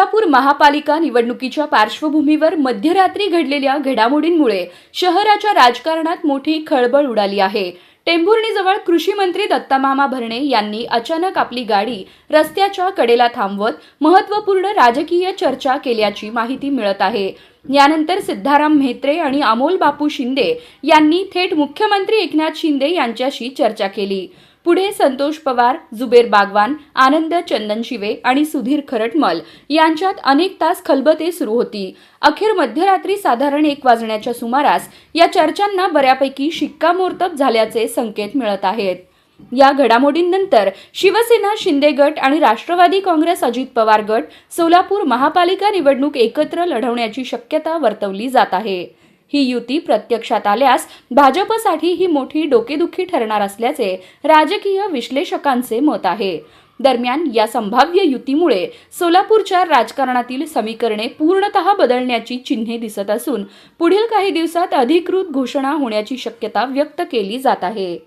सोलापूर महापालिका निवडणुकीच्या पार्श्वभूमीवर मध्यरात्री घडलेल्या घडामोडींमुळे शहराच्या राजकारणात मोठी खळबळ उडाली आहे. टेंभुर्णीजवळ कृषी मंत्री दत्तामामा भरणे यांनी अचानक आपली गाडी रस्त्याच्या कडेला थांबवत महत्त्वपूर्ण राजकीय चर्चा केल्याची माहिती मिळत आहे. यानंतर सिद्धाराम म्हेत्रे आणि अमोल बापू शिंदे यांनी थेट मुख्यमंत्री एकनाथ शिंदे यांच्याशी चर्चा केली. पुढे संतोष पवार जुबेर बागवान आनंद चंदनशिवे आणि सुधीर खरटमल यांच्यात अनेक तास खलबते सुरू होती. अखेर मध्यरात्री साधारण एक वाजण्याच्या सुमारास या चर्चांना बऱ्यापैकी शिक्कामोर्तब झाल्याचे संकेत मिळत आहेत. या घडामोडींनंतर शिवसेना शिंदे गट आणि राष्ट्रवादी काँग्रेस अजित पवार गट सोलापूर महापालिका निवडणूक एकत्र लढवण्याची शक्यता वर्तवली जात आहे. ही युती प्रत्यक्षात आल्यास भाजपसाठी ही मोठी डोकेदुखी ठरणार असल्याचे राजकीय विश्लेषकांचे मत आहे. दरम्यान या संभाव्य युतीमुळे सोलापूरच्या राजकारणातील समीकरणे पूर्णतः बदलण्याची चिन्हे दिसत असून पुढील काही दिवसात अधिकृत घोषणा होण्याची शक्यता व्यक्त केली जात आहे.